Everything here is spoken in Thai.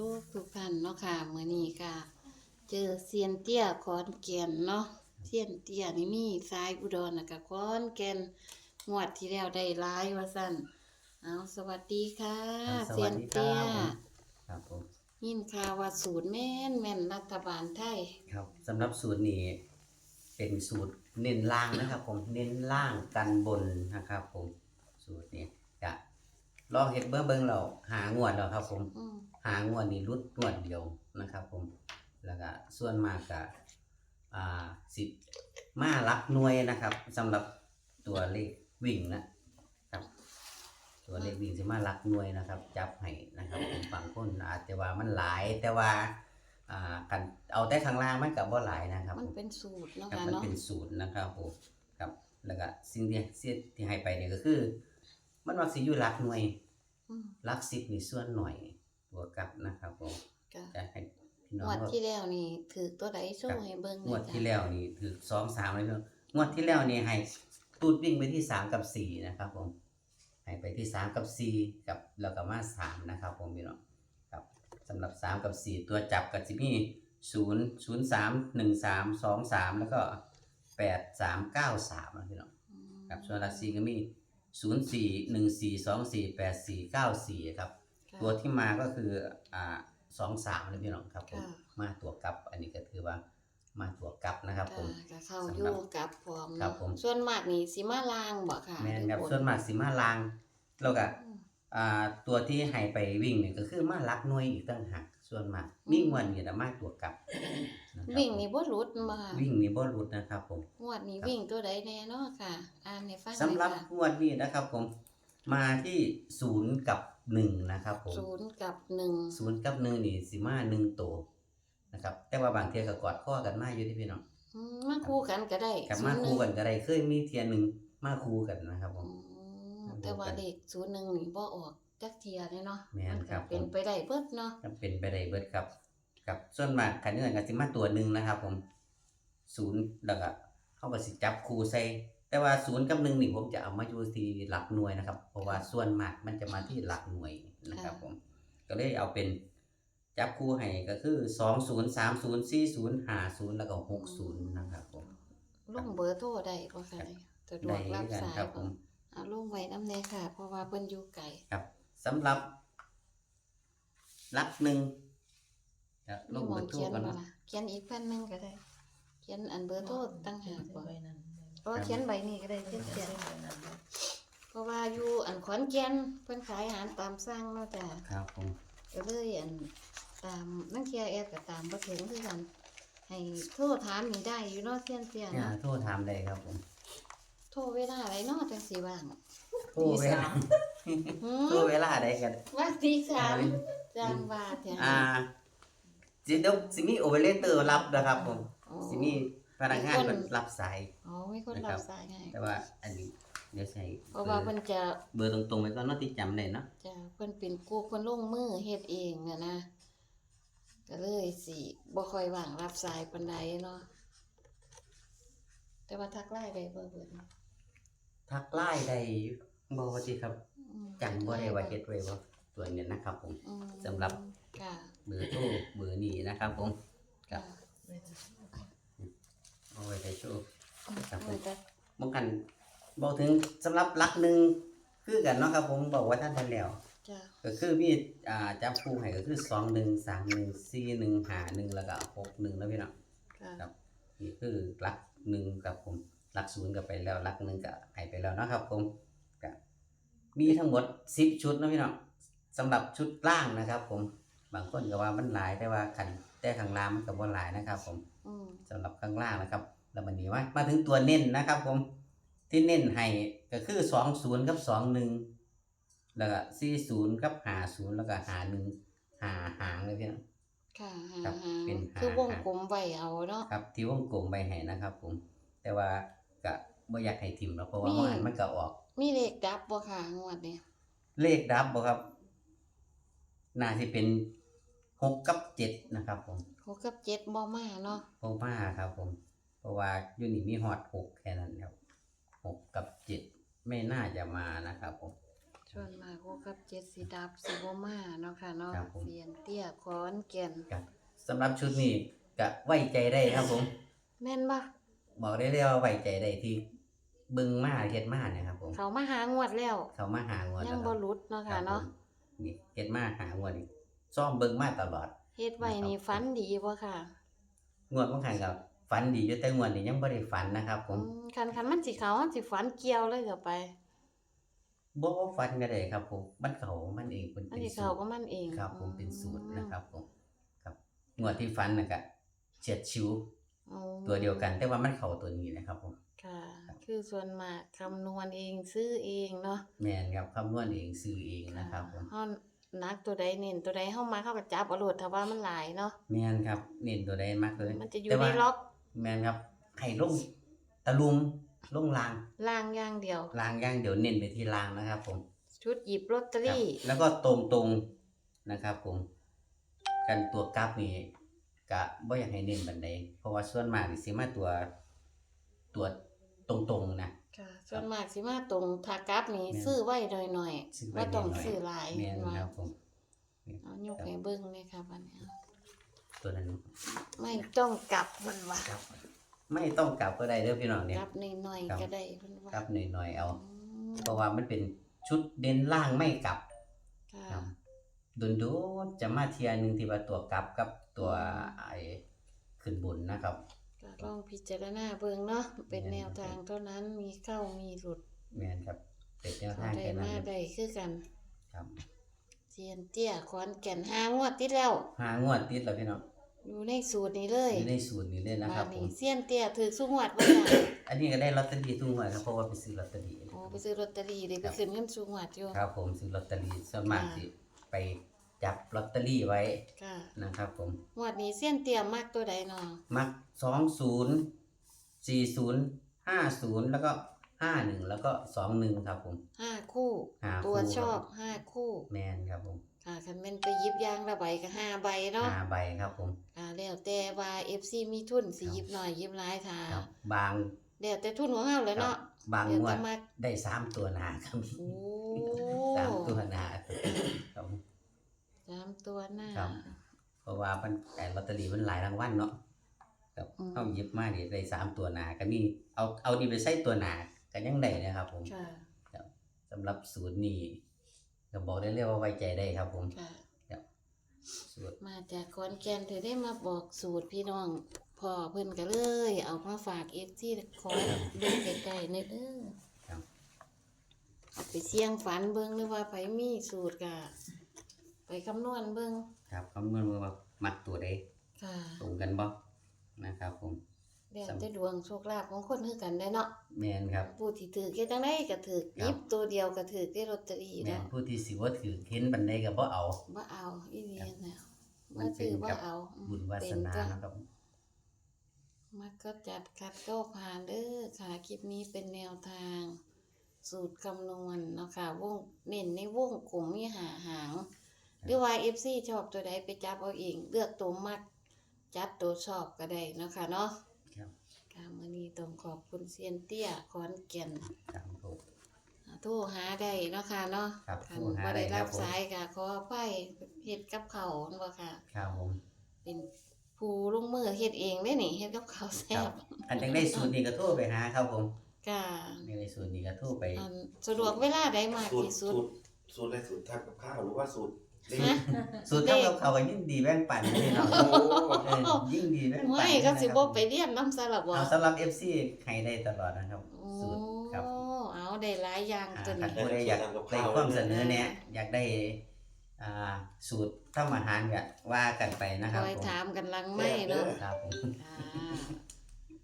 ทุกทุกท่านเนาะค่ะมื้อนี้ก็เจอเซียนเตี้ยขอนแก่นเนาะเซียนเตี้ยนี่มีสายอุดรน่ะก็ขอนแก่นงวดที่แล้วได้หลายว่าซั่นเอาสวัสดีค่ะ ครับสเซีวัยสนดีครัเตี้ยบครับผมยินข่าวว่าสูตรแม่นแม่นรัฐบาลไทยครับสำหรับสูตรนี้เป็นสูตรเน้นล่างนะครับ ผมเน้นล่างกันบนนะครับ ผมสูตรนี้จะ ลองเห็ดเบิ้งเบิ้งเราหางวดแล้วครับ ผม อืมหางวดนี้รุดงวดเดียวนะครับ ผม แล้วก็ส่วนมากก็อ่าสิมาลักหน่วยนะครับสำหรับตัวเลขวิ่งนะครับ ตัวเลขวิ่งสิมาลักหน่วยนะครับ จับให้นะครับผมบางคนอาจจะว่ามันหลาย แต่ว่าอ่ากันเอาแต่ข้างล่างมันกับว่าหลายนะครับมันผมเป็นสูตรเนาะครับค่ะมันเนาะเป็นศูนย์นะครับผมครับแล้วก็สิ่งที่เสียที่ให้ไปเนี่ยก็คือ มันมักสิอยู่หลักหน่วยอืมหลักสิบนี่ส่วนหน่อยตัวกลับนะครับผมก็จะให้พี่น้องงวดก็ที่แล้วนี่ถือตัวใดโชว์ให้เบิ่งหงน่อวยดจ้ะที่แล้วนี่ถือสองสามเลยเนาะงวดที่แล้วนี่ให้ตูดวิ่งไปที่สามกับสี่นะครับผมให้ไปที่สามกับสี่กับแล้วก็มาสามนะครับผมพี่น้องครับสำหรับสามกับสี่ตัวจับกับจิมีศูนย์ศูนย์สามหนึ่งสามสองสามแล้วก็แปดสามเก้าสามนะพี่น้อง อืม ครับส่วนรัสซีก็มี 0 4 1 4 2 4 8 4 9 4ครับค่ะตัวที่มาก็คืออ่า2 3เลยพี่น้องครับผมค่ะมาตัวกลับ อันนี้ก็ถือว่ามาตัวกลับนะครับ ผมก็เข้าอยู่กับพร้อมครับผมส่วนมากนี่สิมาลางบ่ค่ะแม่นครับหรือส่วนมากสิมาลางแล้วก็อืมอ่า ตัวที่ให้ไปวิ่งเนี่ยก็คือมาลักหน่วยอีกตั้งหากส่วนมากมีงวนนี่แต่มาตัวกลับนะครับวิ่งนี่บ่หลุดมาค่ะวิ่งนี่บ่หลุดนะครับผมงวดนี้วิ่งตัวใดแน่เนาะค่ะ อ่านให้ฟังสำหรับน่อยค่ะงวดนี้นะครับผม มาที่ศูนย์กับหนึ่งนะครับผมศูนย์กับหนึ่งศูนย์กับหนึ่งนี่สิมาหนึ่งตัวนะครับ แต่ว่าบางเทียก็กอดข้อกันมาอยู่ที่พี่น้องอืมมาคู่กันก็ได้กับมาคู่กันก็ได้เคยมีเทียหนึ่งมาคู่กันนะครับผอืมม แต่ว่าเลขศูนย์หนึ่งนี่บ่ออกจักเทียเลยเนาะแม่นมัครับ ก็เป็นผมไปได้เบิดเนาะก็เป็นไปได้เบิดครับกับส่วนมากคันนี้ก็สิมาตัวหนึ่งนะครับ ผมศูนย์แล้วก็เขาก็สิจับคู่ใส่แต่ว่าศูนย์กับหนึ่งนี่ผมจะเอามาอยู่ที่หลักหน่วยนะครับ เพราะว่าส่วนมากมันจะมาที่หลักหน่วยนะครับ ผม ก็เลยเอาเป็นจับคู่ให้ก็คือสองศูนย์สามศูนย์สี่ศูนย์ห้าศูนย์แล้วก็หกศูนย์นะครับผมลงเบอร์โทรได้บ่ค่ะสะดวได้กรับกันสายครับผบ่ ม เอาลงไว้นำแน่ค่ะ เพราะว่าเพิ่นอยู่ไกลครับสำหรับลักหนึ่งจะลมีงหมอเบอร์งโทรเขียนกันบ่นะล่ะเขียนอีกแผ่นหนึงก็ได้ เขียนอันเบอร์โทรตั้งหากบ่ไว้นั่นเพราะว่าเขียนใบนี้ก็ได้เขียนเขียนไว้นั่นเพราะว่าอยู่อันขอนแก่นเพิ่นขายอาหารตามสั่งเนาะจ้ะครับผมก็เลยอันตามนังเทียแอดก็ตามบ่ถึงคือกันให้โทรถามนี่ได้อยู่เนาะเซียนเซียนเนี่ยเนาะโทรถามได้ครับผม โทรเวลาอะไรเนาะจังสิว่างโทรเวลาหืโทรอเวลาได้กัน ว่าตีสามจังว่าแท้อ่าสิเดี๋ยวสิมีโอเปอเรเตอร์รับนะครับผมอ๋อสิมีพนักงานมีคนเป็นรับสาย อ๋อมีคนนะครัรับบสายให้แต่ว่าอันนี้เดี๋ยวใส่เพราะว่าเพิ่นจะเบอร์ตรงๆไปก่อนเนาะที่จำได้เนาะจะเพิ่นเป็นกูเพิ่นลงมือเฮ็ดเองอะนะก็เลยสิบ่ค่อยว่างรับสายปานใดเนาะแต่ว่าทักไลน์ได้เบอร์เพิ่น ทักไลน์ได้บ่ว่าสิครับอืมจำบ่ได้ว่าเฮ็ดไว้บ่ตัวนี้นะครับผมอืมสำหรับค่ะเบอร์โทรเบอร์นี้นะครับ ผมครับเอาไว้ใช้โชว์ครับผมมันจะบ่กันบอกถึงสำหรับหลักหนึ่งคือกันเนาะครับ ผมบอกว่าท่านทันแล้วจ้ะก็คือมีอ่าจับคู่ให้ก็คือสองหนึ่งสามหนึ่งสี่หนึ่งห้าหนึ่งแล้วก็หกหนึ่งแล้วพี่น้องค่ะครับนี่คือหลักหนึ่งกับผม หลักศูนย์ก็ไปแล้วหลักหนึ่งก็ให้ไปแล้วเนาะครับผมก็มีทั้งหมดสิบชุดเนาะพี่น้องสำหรับชุดล่างนะครับ ผมบางคนก็ว่ามันหลายแต่ว่าขันแต่ข้างล่างมันก็บ่หลายนะครับ ผมอืมสำหรับข้างล่างนะครับแล้วมันนี้ว่ามาถึงตัวเน้นนะครับ ผมที่เน้นให้ก็คือสองศูนย์กับสองหนึ่งแล้วก็สี่ศูนย์กับหาศูนย์แล้วก็หาหนึ่งหาหางเลยพี่น้อง ค่ะหาครับหาเป็นหา คือวงกลมไว้เอาเนาะ ครับที่วงกลมไปให้นะครับ ผม แต่ว่า ก็บ่อยากให้ทิมแล้วเพราะว่ามีมันมันก็ออก มีเลขดับบ่ค่ะงวดนี้เลขดับบ่ครับน่าสิเป็นหกกับเจ็ดนะครับ ผมหกกับเจ็ดบ่มาเนาะโอมาครับ ผม เพราะว่าอยู่นี่มีฮอดหกแค่นั้นครับหกกับเจ็ดไม่น่าจะมานะครับผมส่วนมากหกกับเจ็ดสิดับสิบ่มาเนาะค่ะเนาะครับผมเสียนเตี้ยขอนแก่นครับสำหรับชุดนี้ก็ไว้ใจได้ครับผม แม่นบ่ บอกได้เลยว่าไว้ใจได้ที่เบึงมาเฮ็ดมาเนี่ยครับผมเขามาหางวดแล้ว เขามาหางวดยัแล้วงคบ่รับหลุดเนาะคค่ะรับเนาะผมนี่เฮ็ดมาหางวดนี่ซ่อมเบิ่งมาตลอด เฮ็ดไว้นี่ฝันดีบ่ค่ะงวดบางครั้งก็ฝันดีอยู่แต่งวดนี้ยังบ่ได้ฝันนะครับ ผมอืมคันคันมันสิเขามันสิฝันเกี่ยวเลยก็ไป บ่ว่าฝันก็ได้ครับผมมันเขามันเองเป็นมันเป็นสิสูเขาตรก็มันเองครับผมเป็นสูตรอืมนะครับผม ครับงวดที่ฝันน่ะก็เฉียดชิวอ๋อ ตัวเดียวกัน แต่ว่ามันเข้าตัวนี้นะครับผมค่ะ คือส่วนมากคำนวณเองซื้อเองเนาะแม่นครับคำนวณเองซื้อเองนะครับผมเฮานักตัวใดเน้นตัวใดเฮามาเข้ากับจับเอาโลดถ้าว่ามันหลายเนาะแม่นครับเน้นตัวใดมากเลยมันจะอยู่แต่ในว่าล็อกแม่นครับให้ลงตะลุมลงลางล่างอย่างเดียวลางอย่างเดี๋ยวเน้นไปที่ลางนะครับผมชุดหยิบลอตเตอครับรี่ แล้วก็ตรงตรงๆนะครับผมกันตัวกราฟนี่ กะบ่อยากให้เน้นบันไดเพราะว่าส่วนมากนี่สิมาตัวตัวตรงๆนะ ค่ะ ส่วนมากสิมาตรงทากราฟนี่แม่นซื้อไว้หน่อยซื้อๆไว้ว่าต้องหน่อยๆ ซื้อหลายแม่นว่าครับผม เอายกให้เบิ่งเลยค่ะบัดนี้ตัวนั้นไม่ต้องกลับมันว่า ครับไม่ต้องกลับก็ได้เด้อพี่น้องเนี่ยกลับหน่อยครับๆก็ได้เพิ่นว่ากลับหน่อยๆเอา อืมเพราะว่ามันเป็นชุดเด่นล่างไม่กลับค่ะครับ โดนดูจะมาเทียหนึงที่ว่าตัวกลับกับตัวไอ้ขึ้นบนนะครับ ก็ลองพิจารณาเบิ่งเนาะเป็นแม่นแนวทางเท่านั้นมีเข้ามีหลุดแม่นครับเป็นแนวเขาทางได้แค่นั้นมาได้คือกันครับเซียนเตี้ยขอนแก่นหางวดติดแล้วหางวดติดแล้วพี่น้องอยู่ในสูตรนี้เลยอยู่ในสูตรนี้เลยนะครับผนี่มเซียนเตี้ยถือสุงวดบ่จ้ะอันนี้ก็ได้ลอตเตอรี่ทุกงวดครับเพราะว่าไปซื้อลอตเตอรี่โอ้ไปซื้อลอตเตอรี่ได้ไปขึ้นเงินสุงวดอยู่ครับผมซื้อลอตเตอรี่ส่วนมากอ่าสิ ไปจับลอตเตอรี่ไว้ค่ะนะครับผม งวดนี้เซียนเตี้ยมักตัวใดเนาะมักสองศูนย์สี่ศูนย์ห้าศูนย์แล้วก็ห้าหนึ่งแล้วก็สองหนึ่งครับผม ห้าคู่ ห้าตัวคู่ชอบครับห้าคู่แมนครับผมค่ะคันแม่นไปหยิบยางละใบก็ห้าใบเนาะห้าใบครับผม อ่าแล้วแต่ว่า FC มีทุนสิหยิบหน่อยหยิบหลายค่ะครับบางแล้วแต่ทุนของเฮาแหล้วครับเนาะบางเดี๋ยวงวจะดมาได้สามตัวหนาครับโอ้สามตัวหนาครับสาม ตัวหน้า ครับ เพราะว่ามันแต่ลอตเตอรี่มันหลายรางวัลเนาะครับอืม เอาหยิบมานี่ได้สามตัวหนาก็มีเอาเอาดีไปใส่ตัวหนาก็ยังได้นะครับ ผมค่ะสำหรับสูตรนี้ก็บอกได้เลยว่าไว้ใจได้ครับ ผมค่ะ สูตรมาจากขอนแก่นเธอได้มาบอกสูตรพี่น้องพ่อเพิ่นก็เลย เอามาฝากเอฟที่คอยดูใกล้ๆในเด้อครับ เอาไปเสี่ยงฝันเบิ่งหรือว่าไผมีสูตรก็ ไปคำนวณเบิ่งครับคำนวณว่ามักตัวใดค่ะตรงกันบ่นะครับผมแล้วสำแต่ดวงโชคลาภของคนคือกันได้เนาะแมนครับ ผู้ที่ถือเฮ็ดจังได๋ก็ถือครับหยิบตัวเดียวก็ถือได้ลอตเตอรี่แมนเนาะผู้ที่สิว่าถือเห็นบันไดก็บ่เอาบ่เอาอีเลียนแล้วมับ่นเป็ถืนอบ่กับเอาอืมบุญวาสนาเป็นจ้ะนะครับมักก็จัดคัดก็ผ่านเด้อค่ะคลิปนี้เป็นแนวทาง สูตรคำนวณเนาะค่ะวงเน้นในวงกลุ่มมีหาหาง หรือว่า FC ชอบตัวใดไปจับเอาเอง เลือกตัวมัก จัดตัวชอบก็ได้เนาะค่ะเนาะครับ ค่ะมื้อนี้ต้องขอบคุณเซียนเตี้ยขอนแก่นครับผมโทรหาได้เนาะค่ะเนาะครับคันโทรหาบ่ได้ได้ครัรับบผม สายก็ขออภัยเฮ็ดกับข้าวนั่นบ่ค่ะ ครับผมเป็นผู้ลงมือเฮ็ดเองเด้นี่เฮ็ดกับข้าวคแซ่รับบอันยังได้สูตรนี้ก็โทรไปหาครับผมค่ะยังได้สูตรนี้ก็โทรไป อันสะดวกเวลาใดมากสูตรที่สุด สูตรสูตรอะไรสูตรทำกับข้าวหรือว่าสูตร เล่นฮะสูตรทำกับเขาวก็ยิ่งดีแบ่งปันพี่น้องโอ้เออยิ่งดีแบ่งปันไม่ก็สิบ่ไปเรียนน้ำซะละบ่เอาสำหรับ FC ให้ได้ตลอดนะครับ โอ้สูตรครับเอาได้หลายอย่างอ่าตัวถ้านี้ ผู้ใดอยากได้ความเสนอเนี่ยอยากได้อ่าสูตรทำอาหารก็ว่ากันไปนะคครับอยผมถามกันหลังไม่เนาะครับผม ค่ะ